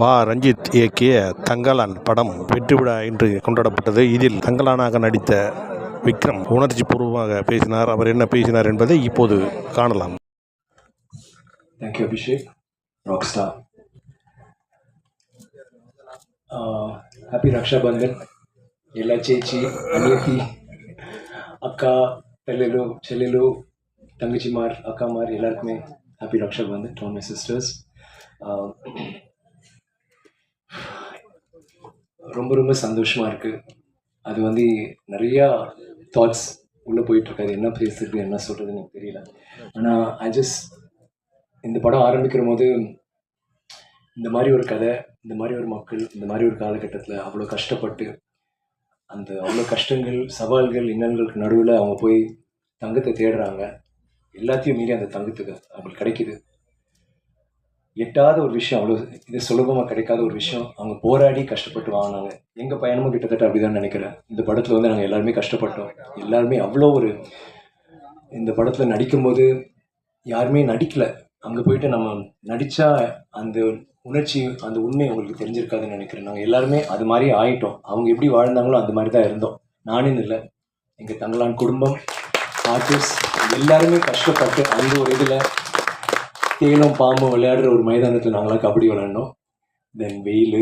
பா. ரஞ்சித் இயக்கிய தங்கலான் படம் வெற்றிவிழா இன்று கொண்டாடப்பட்டது. இதில் தங்கலானாக நடித்த விக்ரம் உணர்ச்சி பூர்வமாக பேசினார். அவர் என்ன பேசினார் என்பதை இப்போது காணலாம். Thank you Abhishek rockstar happy Rakshabandhan எல்லா சேச்சி அக்கா பெல்லு செல்லு தங்கச்சிமார் அக்காமார் எல்லாருக்குமே ஹாப்பி ரக்ஷாபந்தன் டோன் மை சிஸ்டர்ஸ் ரொம்ப ரொம்ப சந்தோஷமாக இருக்குது அது வந்து நிறையா தாட்ஸ் உள்ளே போயிட்டுருக்காது. என்ன பேசுறது என்ன சொல்கிறதுன்னு எனக்கு தெரியல. ஆனால் ஐ ஜஸ்ட் இந்த படம் ஆரம்பிக்கிற போது இந்த மாதிரி ஒரு கதை இந்த மாதிரி ஒரு மக்கள் இந்த மாதிரி ஒரு காலகட்டத்தில் அவ்வளோ கஷ்டப்பட்டு அந்த அவ்வளோ கஷ்டங்கள் சவால்கள் இன்னல்களுக்கு நடுவில் அவங்க போய் தங்கத்தை தேடுறாங்க. எல்லாத்தையும் மீறி அந்த தங்கத்துக்கு அவங்களுக்கு கிடைக்குது. எட்டாத ஒரு விஷயம் அவ்வளோ இது சுலபமாக கிடைக்காத ஒரு விஷயம். அவங்க போராடி கஷ்டப்பட்டு வாங்கினாங்க எங்கள் பயணமும் கிட்டத்தட்ட அப்படிதான் நினைக்கிறேன். இந்த படத்தில் வந்து நாங்கள் எல்லாருமே கஷ்டப்பட்டோம். எல்லாருமே அவ்வளோ ஒரு இந்த படத்தில் நடிக்கும்போது யாருமே நடிக்கல. அங்கே போயிட்டு நம்ம நடித்தா அந்த உணர்ச்சி அந்த உண்மை உங்களுக்கு தெரிஞ்சிருக்காதுன்னு நினைக்கிறேன். நாங்கள் எல்லாருமே அது மாதிரி ஆகிட்டோம் அவங்க எப்படி வாழ்ந்தாங்களோ அந்த மாதிரி தான் இருந்தோம். நானும் இல்லை. எங்கள் தங்களான் குடும்பம் ஆர்டிஸ்ட் எல்லாருமே கஷ்டப்பட்டு அந்த ஒரு இதில் தேனும் பாம்பும் விளையாடுற ஒரு மைதானத்தில் நாங்களாம் கபடி விளையாண்டோம். தென் வெயில்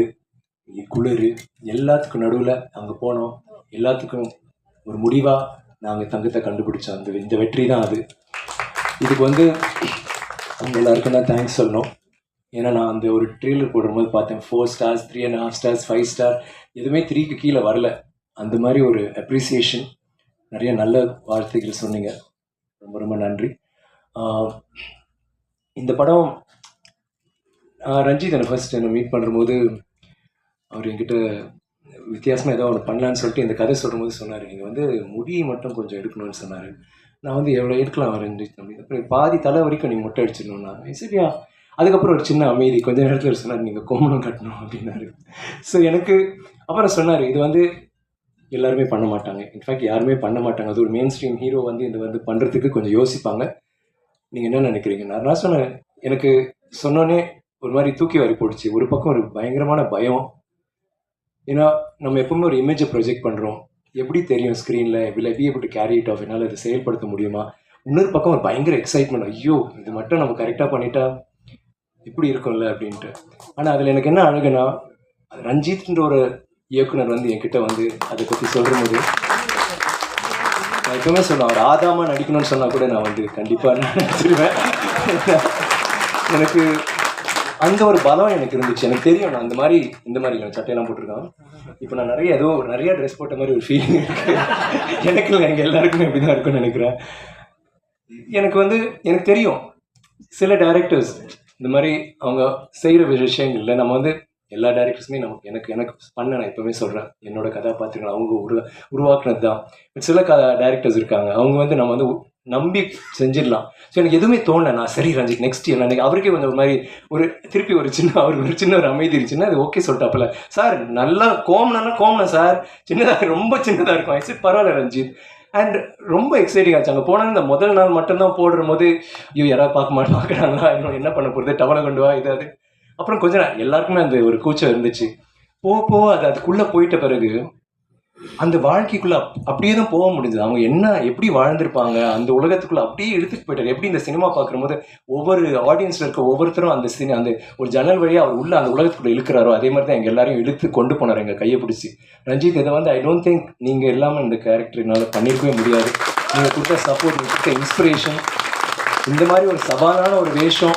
குளிர் எல்லாத்துக்கும் நடுவில் அங்கே போனோம். எல்லாத்துக்கும் ஒரு முடிவாக நாங்கள் தங்கத்தை கண்டுபிடிச்சோம். அந்த இந்த வெற்றி தான் அது. இதுக்கு வந்து அவங்க எல்லாருக்கும்தான் தேங்க்ஸ் சொல்லணும். ஏன்னா நான் அந்த ஒரு ட்ரெய்லர் போடும்போது பார்த்தேன். Four stars three and half stars five star எதுவுமே த்ரீக்கு கீழே வரல. அந்த மாதிரி ஒரு அப்ரிசியேஷன் நிறைய நல்ல வார்த்தைகள் சொன்னீங்க. ரொம்ப ரொம்ப நன்றி. இந்த படம் ரஞ்சித் என்னை ஃபர்ஸ்ட் என்னை மீட் பண்ணும்போது அவர் என்கிட்ட வித்தியாசமாக ஏதோ ஒன்று பண்ணலான்னு சொல்லிட்டு இந்த கதை சொல்லும்போது சொன்னார். நீங்கள் வந்து முடி மட்டும் கொஞ்சம் எடுக்கணும்னு சொன்னார். நான் வந்து எவ்வளோ எடுக்கலாம் ரஞ்சித் தம்பி அப்புறம் பாதி தலை வரைக்கும் நீங்கள் மொட்டை அடிச்சிடணும்னா. சரியா? அதுக்கப்புறம் ஒரு சின்ன அமைதி. கொஞ்ச நேரத்தில் சொன்னார் நீங்கள் கோமணம் கட்டணும் அப்படின்னாரு. ஸோ எனக்கு அப்புறம் சொன்னார் இது வந்து எல்லாருமே பண்ண மாட்டாங்க. இன்ஃபேக்ட் யாருமே பண்ண மாட்டாங்க. அது ஒரு மெயின் ஸ்ட்ரீம் ஹீரோ வந்து இது வந்து பண்ணுறதுக்கு கொஞ்சம் யோசிப்பாங்க. நீங்கள் என்ன நினைக்கிறீங்க? நான் நான் சொன்னேன். எனக்கு சொன்னோன்னே ஒரு மாதிரி தூக்கி வாரி போடுச்சு. ஒரு பக்கம் ஒரு பயங்கரமான பயம். ஏன்னா நம்ம எப்பவுமே ஒரு இமேஜை ப்ரொஜெக்ட் பண்ணுறோம் எப்படி தெரியும் ஸ்க்ரீனில் will I எப்படி கேரி இட் ஆஃப் என்னால் அதை செயல்படுத்த முடியுமா? இன்னொரு பக்கம் ஒரு பயங்கர எக்ஸைட்மெண்ட் ஐயோ இது மட்டும் நம்ம கரெக்டாக பண்ணிட்டா இப்படி இருக்கும்ல அப்படின்ட்டு. ஆனால் அதில் எனக்கு என்ன அழகுனா ரஞ்சித்ன்ற ஒரு இயக்குனர் வந்து என்கிட்ட வந்து அதை பற்றி சொல்லும்போது நான் எப்பவுமே சொல்லுவேன் அவர் ஆதாமா நடிக்கணும்னு சொன்னால் கூட நான் வந்து கண்டிப்பாக நினச்சிருவேன் எனக்கு அந்த ஒரு பலம் எனக்கு இருந்துச்சு. எனக்கு தெரியும் நான் அந்த மாதிரி இந்த மாதிரி நான் சட்டையெல்லாம் போட்டிருக்கான். இப்போ நான் நிறைய ஏதோ நிறைய ட்ரெஸ் போட்ட மாதிரி ஒரு ஃபீலிங் இருக்கு. எனக்கு இல்லை எங்கள் எல்லாருக்குமே இப்படி தான் இருக்கும்னு நினைக்கிறேன். எனக்கு வந்து எனக்கு தெரியும் சில டைரக்டர்ஸ் இந்த மாதிரி அவங்க செய்கிற விஷயங்கள்ல நம்ம வந்து எல்லா டேரக்டர்ஸுமே நமக்கு எனக்கு எனக்கு பண்ண நான் எப்பவுமே சொல்கிறேன் என்னோட கதாபாத்திரங்கள் அவங்க உரு உருவாக்குனது தான் சில க டேரக்டர்ஸ் இருக்காங்க. அவங்க வந்து நம்ம வந்து நம்பி செஞ்சிடலாம். ஸோ எனக்கு எதுவுமே தோணலை. நான் சரி ரஞ்சித் நெக்ஸ்ட் இயர் அன்றைக்கி அவருக்கே வந்து ஒரு மாதிரி ஒரு திருப்பி ஒரு சின்ன அவருக்கு ஒரு சின்ன ஒரு அமைதி இருந்துச்சுன்னா அது ஓகே சொல்லிட்டாப்புல. சார் நல்லா கோம்னா கோம்னா சார் சின்னதாக ரொம்ப சின்னதாக இருக்கும். சரி பரவாயில்ல ரஞ்சித். அண்ட் ரொம்ப எக்ஸைட்டிங் ஆச்சு அங்கே போனால் இந்த முதல் நாள் மட்டும்தான் போடுற போது ஐயோ யாராவது பார்க்க மாட்டேன் பார்க்குறாங்களா இன்னும் என்ன பண்ண போகிறது டவலை கொண்டு வா இதாவது அப்புறம் கொஞ்ச நேரம் எல்லாருக்குமே அந்த ஒரு கூச்சம் இருந்துச்சு. போக போக அது அதுக்குள்ளே போயிட்ட பிறகு அந்த வாழ்க்கைக்குள்ள அப்படியே தான் போக முடிஞ்சது. அவங்க என்ன எப்படி வாழ்ந்திருப்பாங்க அந்த உலகத்துக்குள்ள அப்படியே இழுத்துட்டு போயிட்டாரு. எப்படி இந்த சினிமா பார்க்கும்போது ஒவ்வொரு ஆடியன்ஸ்ல இருக்க ஒவ்வொருத்தரும் அந்த சினி அந்த ஒரு ஜன்னல் வழியாக அவர் உள்ள அந்த உலகத்துக்குள்ள இழுக்கிறாரோ அதே மாதிரி தான் எங்க எல்லாரையும் இழுத்து கொண்டு போனார் எங்க கையை பிடிச்சி. ரஞ்சித் இதை வந்து ஐ டோன்ட் திங்க் நீங்க இல்லாமல் இந்த கேரக்டர் என்னால் பண்ணியிருக்கவே முடியாது. நீங்க கொடுத்த சப்போர்ட் கொடுத்த இன்ஸ்பிரேஷன் இந்த மாதிரி ஒரு சவாலான ஒரு வேஷம்.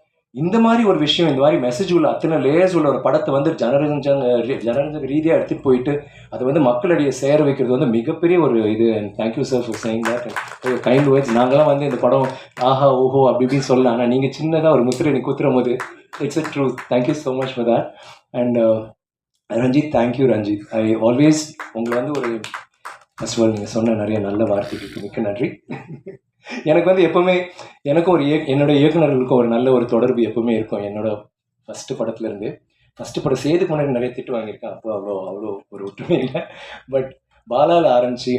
இந்த மாதிரி ஒரு விஷயம் இந்த மாதிரி மெசேஜ் உள்ள அத்தனை லேயர்ஸ் உள்ள ஒரு படத்தை வந்து ஜனரஞ்சங்க ஜனரஞ்சக ரீதியாக எடுத்துகிட்டு போயிட்டு அதை வந்து மக்களிடையே சேர வைக்கிறது வந்து மிகப்பெரிய ஒரு இது. Thank you sir for saying that kind words நாங்களாம் வந்து இந்த படம் ஆஹா ஓஹோ அப்படி இப்படின்னு சொல்லலாம் ஆனால் நீங்கள் சின்னதாக ஒரு முத்திரை நீ குத்துற போது it's a true thank you so much for that and Ranjith thank you Ranjith. I always உங்களை வந்து ஒரு ஃபர்ஸ்ட் ஆஃப் ஆல் நீங்கள் சொன்ன நிறைய நல்ல வார்த்தைகளுக்கு மிக்க நன்றி. எனக்கு வந்து எப்போவுமே எனக்கும் ஒரு இயக் என்னோட இயக்குனர்களுக்கும் ஒரு நல்ல ஒரு தொடர்பு எப்பவுமே இருக்கும். என்னோட ஃபஸ்ட்டு படத்துலேருந்து ஃபஸ்ட்டு படம் சேதுக்கு முன்னாடி நிறைய திட்டு வாங்கியிருக்கேன். அப்போ அவ்வளோ அவ்வளோ ஒரு ஒற்றுமை இல்லை. பட் பாலாவில் ஆரம்பிச்சு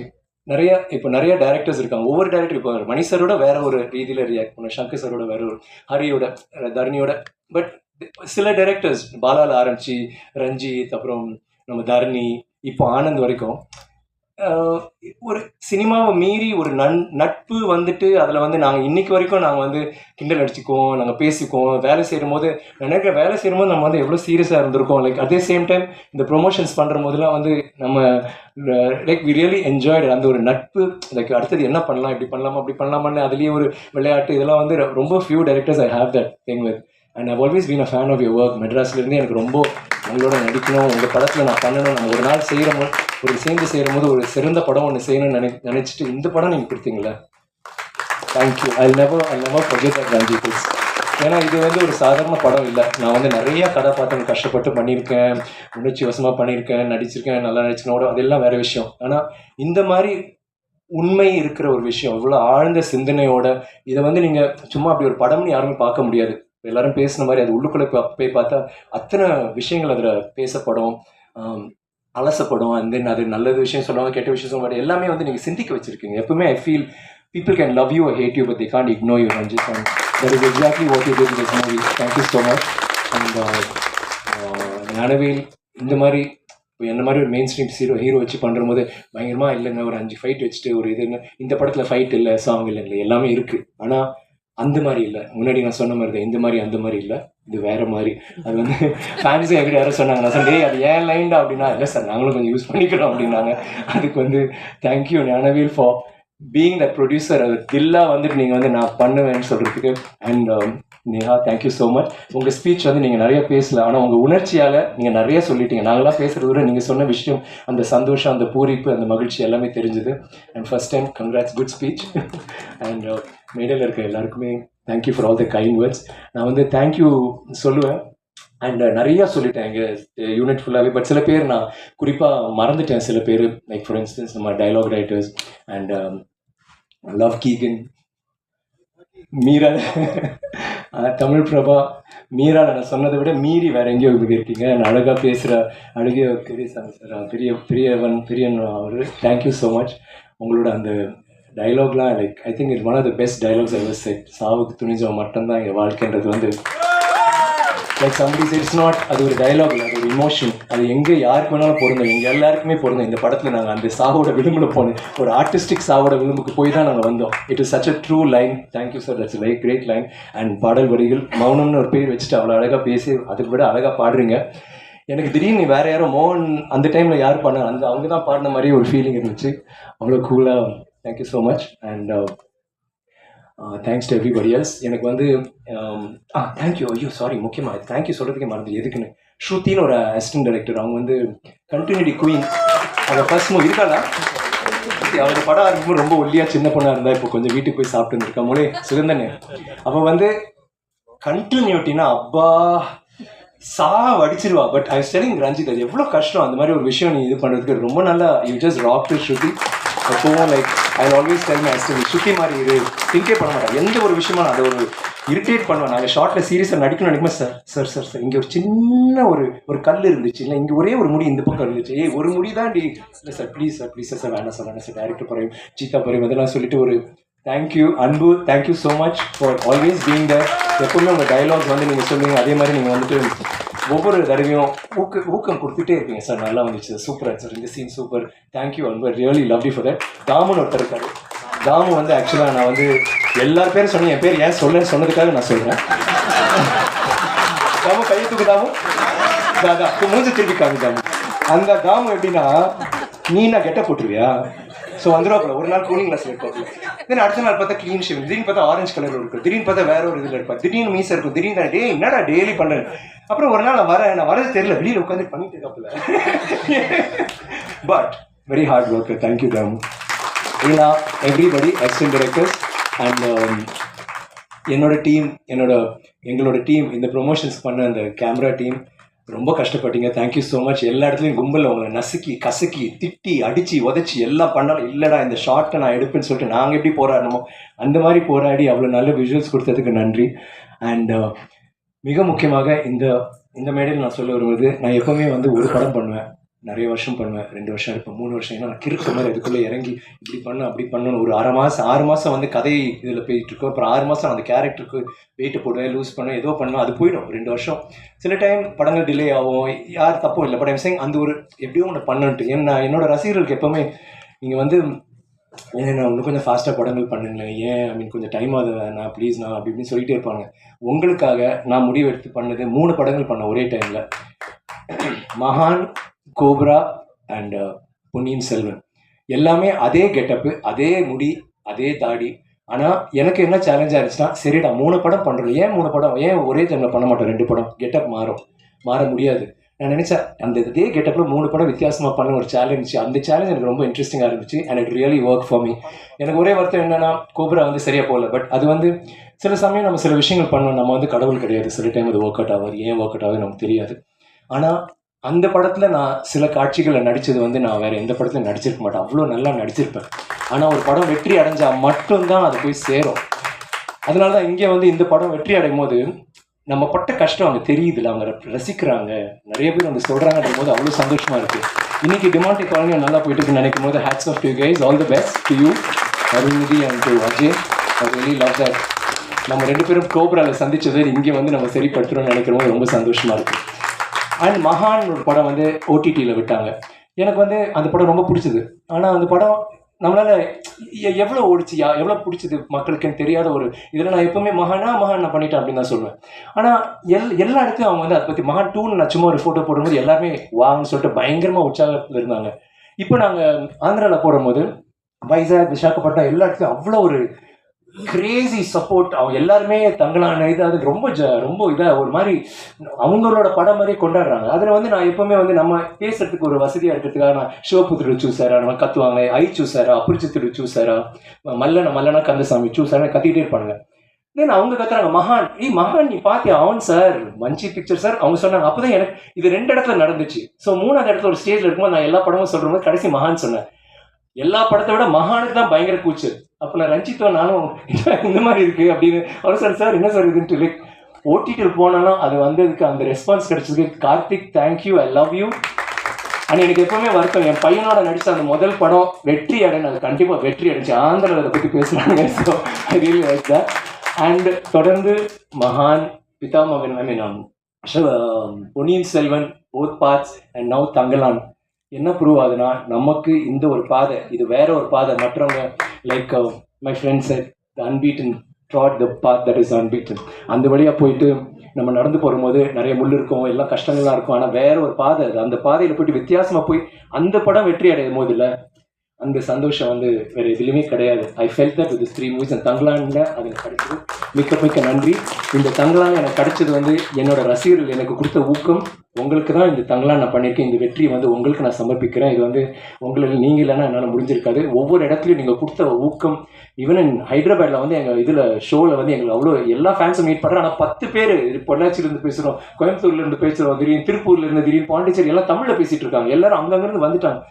நிறைய இப்போ நிறைய டேரக்டர்ஸ் இருக்காங்க. ஒவ்வொரு டேரக்டர் இப்போ மணி சரோட வேற ஒரு ரீதியில் ரியாக்ட் பண்ண சங்கர் சரோட வேற ஒரு ஹரியோட தரணியோட. பட் சில டேரக்டர்ஸ் பாலாவில் ஆரம்பிச்சு ரஞ்சித் அப்புறம் நம்ம தரணி இப்போ ஆனந்த் வரைக்கும் ஒரு சினிமாவை மீறி ஒரு நன் நட்பு வந்துட்டு அதில் வந்து நாங்கள் இன்னைக்கு வரைக்கும் நாங்கள் வந்து கிண்டல் அடிச்சுக்குவோம் நாங்கள் பேசிக்குவோம் வேலை செய்யும்போது நினைக்கிற வேலை செய்யும் போது நம்ம வந்து எவ்வளோ சீரியஸாக இருந்திருக்கோம். லைக் அதே சேம் டைம் இந்த ப்ரொமோஷன்ஸ் பண்ணுற போதெல்லாம் வந்து நம்ம லைக் வி ரியலி என்ஜாய்டு அந்த ஒரு நட்பு. லைக் அடுத்தது என்ன பண்ணலாம்? இப்படி பண்ணலாமா? அப்படி பண்ணலாமான்னு அதுலேயே ஒரு விளையாட்டு இதெல்லாம் வந்து ரொம்ப few directors I have that thing with and I always been a fan of your work மெட்ராஸ்லேருந்து எனக்கு ரொம்ப உங்களோட நடிக்கணும் உங்கள் படத்தில் நான் பண்ணணும் நான் ஒரு நாள் செய்கிற போது ஒரு சேர்ந்து செய்கிற போது ஒரு சிறந்த படம் ஒன்று செய்யணும்னு நினை நினச்சிட்டு இந்த படம் நீங்கள் கொடுத்தீங்களே thank you I never I never forget that Ranjith is ஏன்னா இது வந்து ஒரு சாதாரண படம் இல்லை. நான் வந்து நிறைய கதாபாத்திரம் கஷ்டப்பட்டு பண்ணியிருக்கேன் உணர்ச்சி வசமாக பண்ணியிருக்கேன் நடிச்சிருக்கேன் நல்லா நடிச்சினோட அதெல்லாம் வேற விஷயம். ஆனால் இந்த மாதிரி உண்மை இருக்கிற ஒரு விஷயம் இவ்வளோ ஆழ்ந்த சிந்தனையோட இதை வந்து நீங்கள் சும்மா அப்படி ஒரு படம்னு யாருமே பார்க்க முடியாது. எல்லாரும் பேசின மாதிரி அது உள்ளுக்குள்ளே போய் பார்த்தா அத்தனை விஷயங்கள் அதில் பேசப்படும். அலசப்படும். அண்ட் தென் அது நல்லது விஷயம் சொல்லுவாங்க கெட்ட விஷயம் சொல்லுவாங்க எல்லாமே வந்து நீங்கள் சிந்திக்க வச்சுருக்கீங்க. எப்பவுமே I feel people can love you hate you but they can't ignore you you, Ranjit. And that is exactly what you did in this movie. Thank you Gnanavel uh, uh, இந்த மாதிரி இப்போ என்ன மாதிரி ஒரு மெயின் ஸ்ட்ரீம் ஹீரோ ஹீரோ வச்சு பண்ணுற போது பயங்கரமாக இல்லைங்க. ஒரு அஞ்சு ஃபைட் வச்சுட்டு ஒரு இதுன்னு இந்த படத்தில் ஃபைட் இல்லை சாங் இல்லை இல்லை எல்லாமே இருக்குது ஆனால் அந்த மாதிரி இல்லை. முன்னாடி நான் சொன்ன மாதிரி தான். இந்த மாதிரி அந்த மாதிரி இல்லை. இது வேற மாதிரி. அது வந்து ஃபேன்ஸும் எப்படி யாரும் சொன்னாங்க நான் சொன்னேன் அது ஏன் லைன்டா அப்படின்னா இல்லை சார் நாங்களும் கொஞ்சம் யூஸ் பண்ணிக்கிறோம் அப்படின்னாங்க. அதுக்கு வந்து thank you Gnanavel for being the producer அது தில்லா வந்துட்டு நீங்கள் வந்து நான் பண்ணுவேன்னு சொல்கிறதுக்கு and Neha thank you so much உங்கள் ஸ்பீச் வந்து நீங்கள் நிறைய பேசல. ஆனால் உங்கள் உணர்ச்சியால் நீங்கள் நிறைய சொல்லிட்டீங்க. நாங்களாம் பேசுகிறது விட நீங்கள் சொன்ன விஷயம் அந்த சந்தோஷம் அந்த பூரிப்பு அந்த மகிழ்ச்சி எல்லாமே தெரிஞ்சுது. And first time congrats good speech and மேடையில் இருக்க எல்லாருக்குமே thank you for all the kind words நான் வந்து தேங்க்யூ சொல்லுவேன். அண்ட் uh, நிறையா சொல்லிட்டேன் எங்கள் யூனிட் ஃபுல்லாகவே பட் சில பேர் நான் குறிப்பாக மறந்துட்டேன் சில பேர். லைக் ஃபார் இன்ஸ்டன்ஸ் நம்ம டைலாக் ரைட்டர்ஸ் அண்ட் லவ் கீகன் மீரா தமிழ் பிரபா மீரா நான் சொன்னதை விட மீறி வேற எங்கேயோ இருக்கீங்க. நான் அழகாக பேசுகிற அழகிய பெரிய சார் பெரிய பெரியவன் பெரியன் அவர். தேங்க்யூ ஸோ மச் உங்களோட அந்த டைலாக்லாம் like I think it one of the best dialogues ever said சாவுக்கு துணிஞ்சவன் மட்டும்தான் எங்கள் வாழ்க்கைன்றது வந்து லைக் சம்படி இட்ஸ் நாட் அது ஒரு டைலாக் அது ஒரு இமோஷன் அது எங்கே யாருக்கு வேணாலும் பொருந்தும். எங்கள் எல்லாருக்குமே பொருந்தும். இந்த படத்தில் நாங்கள் அந்த சாவோட விளிம்பில் போனோம் ஒரு ஆர்டிஸ்டிக் சாவோட விளிம்புக்கு போய் தான் நாங்கள் வந்தோம். It is such a true line thank you sir that's like great line and பாடல் வரிகள் மௌனம்னு ஒரு பேர் வச்சுட்டு அவ்வளோ அழகாக பேசி அதுக்கு விட அழகாக பாடுறீங்க. எனக்கு திடீர்னு வேறு யாரும் மோகன் அந்த டைமில் யார் பாடினா அந்த அவங்க தான் பாடின மாதிரி ஒரு ஃபீலிங் இருந்துச்சு. அவ்வளோ கூலாக thank you so much and thanks to everybody else எனக்கு வந்து um, ah, ஆ தேங்க்யூ ஐயோ சாரி முக்கியமாக தேங்க்யூ சொல்கிறதுக்கே மறந்து எதுக்குன்னு? ஸ்ருத்தின்னு ஒரு அசிஸ்டன்ட் டைரக்டர் அவங்க வந்து கண்டினியூட்டி குயின் அவங்க ஃபர்ஸ்ட் மூவ் இருக்காளா? அவங்க படம் ஆரம்பிக்கும் ரொம்ப ஒல்லியாக சின்ன பொண்ணாக இருந்தால் இப்போ கொஞ்சம் வீட்டுக்கு போய் சாப்பிட்டு இருந்திருக்கா மொழி சுகந்தனே அப்போ வந்து கண்டினியூட்டினா அப்பா சா அடிச்சிருவா. பட் ஐ ஸ்டெலிங் ரஞ்சித் அது எவ்வளோ கஷ்டம். அந்த மாதிரி ஒரு விஷயம் நீ இது பண்ணுறதுக்கு ரொம்ப நல்லா. You just rock to Shruti. அப்போவும் like I always tell my assistant சுத்தி மாதிரி இரு திங்கே பண்ண மாட்டேன். எந்த ஒரு விஷயமா நான் அதை ஒரு இரிட்டேட் பண்ணுவேன். நாங்கள் ஷார்ட்டில் சீரியஸாக நடிக்கணும் நினைக்கும்போது சார் சார் சார் சார் இங்கே ஒரு சின்ன ஒரு ஒரு கல் இருந்துச்சு. இல்லை இங்கே ஒரே ஒரு முடி இந்த பக்கம் இருந்துச்சு. ஏய் ஒரு முடி தான் டி இல்லை sir please sir please sir sir வேணாம் சார் வேணாம் சார் டேரக்டர் பறையும் சீத்தா பறையும் அதெல்லாம் சொல்லிட்டு ஒரு thank you Anbu thank you so much for always being the எப்பவுமே உங்கள் டைலாக்ஸ் வந்து நீங்கள் சொல்லுவீங்க. அதே மாதிரி நீங்கள் வந்துட்டு ஒவ்வொரு தடவையும் ஊக்க ஊக்கம் கொடுத்துட்டே இருப்பீங்க சார் நல்லா வந்துச்சு. சூப்பராக சார் இந்த scene super thank you Anbu really love you for that தாமுன்னு ஒருத்தர் இருக்காரு. தாமு வந்து ஆக்சுவலாக நான் வந்து எல்லார் பேரும் சொன்னேன். என் பேர் ஏன் சொல்ல சொன்னதுக்காக நான் சொல்கிறேன் தாமு கையை தூக்கு தாமு. தாதா மூஞ்சி திருப்பி காமி தாமு. அந்த தாமு எப்படின்னா நீ நான் கெட்ட போட்டுருவியா ஸோ வந்துருவாப்புல. ஒரு நாள் கூலிங் கிளாஸ் இருப்பாப்புல தென் அடுத்த நாள் பார்த்தா க்ளீன் ஷேவ் திடீர்னு பார்த்தா ஆரஞ்சு கலர் இருக்கும். திடீர்னு பார்த்தா வேற ஒரு இதில் இருப்பா திடீர்னு மீசை இருக்கும். திடீர்னு டே என்னடா டெய்லி பண்ணுறேன் அப்புறம் ஒரு நாள் நான் வரேன். நான் வரது தெரியல. வெளியில் உட்காந்து பண்ணிட்டு இருக்காப்புல. But very hard work thank you Thamu ஏன்னா எவ்ரிபடி அசிஸ்டன்ட் டைரக்டர்ஸ் அண்ட் என்னோட டீம் என்னோட எங்களோட டீம் இந்த ப்ரொமோஷன்ஸ் பண்ண அந்த கேமரா டீம் ரொம்ப கஷ்டப்பட்டீங்க. தேங்க்யூ ஸோ மச் எல்லா இடத்துலையும் கும்பலில் உங்களை நசுக்கி கசக்கி திட்டி அடித்து உதச்சி எல்லாம் பண்ணாலும் இல்லைடா இந்த ஷார்ட்டை நான் எடுப்பேன்னு சொல்லிட்டு நாங்கள் எப்படி போராடணுமோ அந்த மாதிரி போராடி அவ்வளோ நல்ல விஷுவல்ஸ் கொடுத்ததுக்கு நன்றி. அண்ட் uh, மிக முக்கியமாக இந்த இந்த மேடையில் நான் சொல்ல வருவது நான் எப்போவுமே வந்து ஒரு படம் பண்ணுவேன். நிறைய வருஷம் பண்ணுவேன். ரெண்டு வருஷம் இருப்பேன். மூணு வருஷம். ஏன்னா நான் கிறுக்க மாதிரி அதுக்குள்ளே இறங்கி இப்படி பண்ண அப்படி பண்ணணும் ஒரு அரை மாதம் ஆறு மாதம் வந்து கதை இதில் போயிட்டுருக்கோம். அப்புறம் ஆறு மாதம் அந்த கேரக்டருக்கு வெயிட் போடுவேன் லூஸ் பண்ணுவேன் ஏதோ பண்ணுவேன் அது போயிடும். ரெண்டு வருஷம். சில டைம் படங்கள் டிலே ஆகும். யார் தப்பும் இல்லை. பட் ஐம் சேங் அந்த ஒரு எப்படியோ ஒன்று பண்ணன்ட்டு ஏன்னா என்னோட ரசிகர்களுக்கு எப்போவுமே நீங்கள் வந்து ஏன் நான் இன்னும் கொஞ்சம் ஃபாஸ்ட்டாக படங்கள் பண்ணுங்களேன். ஏன்? ஐ மீன் கொஞ்சம் டைம் ஆகுது. நான் ப்ளீஸ் நான் அப்படி இப்படின்னு சொல்லிட்டே இருப்பாங்க. உங்களுக்காக நான் முடிவு எடுத்து பண்ணது மூணு படங்கள் பண்ண ஒரே டைமில் மகான் cobra and uh, Ponniyin Selvan. எல்லாமே அதே கெட்டப்பு அதே முடி அதே தாடி. ஆனால் எனக்கு என்ன சேலஞ்சாக இருந்துச்சுன்னா சரிடா மூணு படம் பண்ணுறோம் ஏன் மூணு படம்? ஏன் ஒரே டைமில் பண்ண மாட்டோம்? ரெண்டு படம். கெட்டப் மாறும். மாற முடியாது. நான் நினச்சேன் அந்த இதே கெட்டப்பில் மூணு படம் வித்தியாசமாக பண்ண ஒரு சேலஞ்ச் அந்த சேலஞ்ச் எனக்கு ரொம்ப இன்ட்ரெஸ்டிங்காக இருந்துச்சு and it really work for me எனக்கு ஒரே வருத்தம் என்னென்னா கோப்ரா வந்து சரியாக போகல. பட் அது வந்து சில சமயம் நம்ம சில விஷயங்கள் பண்ணோம் நம்ம வந்து கடவுள் கிடையாது. சில டைம் அது ஒர்க் அவுட் ஆகாது. ஏன் ஒர்க் அவுட் ஆகுது நமக்கு தெரியாது. ஆனால் அந்த படத்தில் நான் சில காட்சிகளை நடித்தது வந்து நான் வேறு எந்த படத்துலையும் நடிச்சிருக்க மாட்டேன். அவ்வளோ நல்லா நடிச்சிருப்பேன். ஆனால் ஒரு படம் வெற்றி அடைஞ்சால் மட்டும்தான் அது போய் சேரும். அதனால தான் இங்கே வந்து இந்த படம் வெற்றி அடையும் போது நம்ம பட்ட கஷ்டம் அவங்க தெரியுதுல அவங்க ரசிக்கிறாங்க. நிறைய பேர் வந்து சொல்கிறாங்கன்ற போது அவ்வளோ சந்தோஷமாக இருக்குது இன்றைக்கி டிமாண்டி காலனி நல்லா போயிட்டு இருக்குன்னு நினைக்கும் போது hats off to guys all the best to you Arunmathi and to Ajay. I really love that நம்ம ரெண்டு பேரும் கோப்ராவில் சந்திச்சது இங்கே வந்து நம்ம சரிப்படுத்துகிறோம்னு நினைக்கிறோம் ரொம்ப சந்தோஷமாக இருக்குது அண்ட் மகான் ஒரு படம் வந்து ஓடிடியில் விட்டாங்க. எனக்கு வந்து அந்த படம் ரொம்ப பிடிச்சது. ஆனால் அந்த படம் நம்மளால எவ்வளோ ஓடிச்சு யா எவ்வளோ பிடிச்சது மக்களுக்குன்னு தெரியாத ஒரு இதில் நான் எப்பவுமே மகானா மகான் நான் பண்ணிட்டேன் அப்படின்னு தான் சொல்லுவேன் ஆனால் எல் எல்லா இடத்துலையும் அவங்க வந்து அதை பற்றி மகான் டூன்னு நான் சும்மா ஒரு ஃபோட்டோ போடும்போது எல்லாருமே வாங்கன்னு சொல்லிட்டு பயங்கரமாக உற்சாகத்தில் இருந்தாங்க. இப்போ நாங்கள் ஆந்திராவில் போடும்போது வைசாக் விசாகப்பட்டினம் எல்லா இடத்துலையும் அவ்வளோ ஒரு கிரேசி சப்போர்ட் அவங்க எல்லாருமே தங்களான இது அது ரொம்ப ஜ ரொம்ப இதாக ஒரு மாதிரி அவங்களோட படம் மாதிரி கொண்டாடுறாங்க. அதில் வந்து நான் எப்போவுமே வந்து நம்ம பேசுறதுக்கு ஒரு வசதியாக இருக்கிறதுக்காக நான் சிவபுத்திர சூசாரா நம்ம கத்துவாங்க. ஐ சூசாரா அபரிச்சித்திரு சூசாரா மல்லன மல்லனா கந்தசாமி சூசாரா கத்திக்கிட்டே இருப்பாங்க தென் அவங்க கத்துறாங்க மகான். ஏய் மகான் நீ பாத்தியா? அவன் சார் மஞ்சி பிக்சர் சார். அவங்க சொன்னாங்க அப்பதான் எனக்கு இது ரெண்டு இடத்துல நடந்துச்சு. ஸோ மூணாவது இடத்துல ஒரு ஸ்டேஜில் இருக்கும்போது நான் எல்லா படமும் சொல்ற போது கடைசி மகான் சொன்னேன். எல்லா படத்தை விட மகானுக்கு தான் பயங்கர கூச்சு அப்போ நான் ரஞ்சித்தோ நானும் இந்த மாதிரி இருக்குது அப்படின்னு அவர் சார் சார் என்ன சார் இதுன்ட்டு லைக் ஓடிடியில் போனாலும் அது வந்ததுக்கு அந்த response கிடச்சதுக்கு Karthik thank you I love you and எனக்கு எப்பவுமே வருத்தம் என் பையனோட நடிச்ச அந்த முதல் படம் வெற்றி அடைன்னு அது கண்டிப்பாக வெற்றி அடைஞ்சு ஆந்திராவில் அதை பற்றி பேசுகிறாங்க so I really like that and தொடர்ந்து மகான் Pithamagan I mean um, Ponniyin Selvan both parts and now Thangalaan. என்ன ப்ரூவ் ஆகுதுன்னா நமக்கு இந்த ஒரு பாதை இது வேற ஒரு பாதை மற்றவங்க like my friends unbeaten trod the path that is unbeaten அந்த வழியாக போயிட்டு நம்ம நடந்து போகும்போது நிறைய முள் இருக்கும் எல்லாம் கஷ்டங்கள்லாம் இருக்கும். ஆனால் வேற ஒரு பாதை அது. அந்த பாதையில் போயிட்டு வித்தியாசமாக போய் அந்த படம் வெற்றி அடையும் போது இல்லை அந்த சந்தோஷம் வந்து வேற எதுலையுமே கிடையாது. I felt that with three movies and தங்கலான்ல அது எனக்கு கிடைச்சது. மிக்க மிக்க நன்றி. இந்த தங்களான் எனக்கு கிடைச்சது வந்து என்னோட ரசிகர்கள் எனக்கு கொடுத்த ஊக்கம். உங்களுக்கு தான் இந்த தங்களான் நான் பண்ணியிருக்கேன். இந்த வெற்றியை வந்து உங்களுக்கு நான் சமர்ப்பிக்கிறேன். இது வந்து உங்களுக்கு நீங்கள் இல்லைன்னா என்னால் முடிஞ்சிருக்காது. ஒவ்வொரு இடத்துலையும் நீங்கள் கொடுத்த ஊக்கம் ஈவன் இன் ஹைதராபாத்தில் வந்து எங்கள் இதில் ஷோவில் வந்து எங்களுக்கு அவ்வளோ எல்லா ஃபேன்ஸும் மீட் பண்ணுறோம் ஆனால் பத்து பேர் பொள்ளாச்சியிலேருந்து பேசுகிறோம் கோயம்புத்தூர்லேருந்து பேசுகிறோம் திடீர்னு திருப்பூர்லேருந்து திடீர்னு பாண்டிச்சேரி எல்லாம் தமிழில் பேசிகிட்டு இருக்காங்க. எல்லாரும் அங்கங்கேருந்து வந்துட்டாங்க.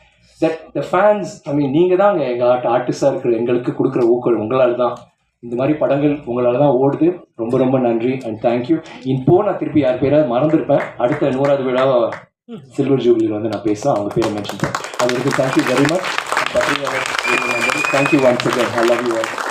தட் த ஃபேன்ஸ் ஐ மீன் நீங்கள் தான் எங்கள் ஆர்ட் ஆர்டிஸ்டாக இருக்கிற எங்களுக்கு கொடுக்குற ஊக்கம் உங்களால் தான். இந்த மாதிரி படங்கள் உங்களால் தான் ஓடுது. ரொம்ப ரொம்ப நன்றி அண்ட் தேங்க்யூ இப்போ நான் திருப்பி யார் பேராவது மறந்துருப்பேன். அடுத்த நூறாவது விழாவை சில்வர் ஜூபிலியில் வந்து நான் பேசுகிறேன் அவங்க பேரை மென்ஷன் பண்ணேன் அது வரைக்கும் thank you very much thank you once again I love you all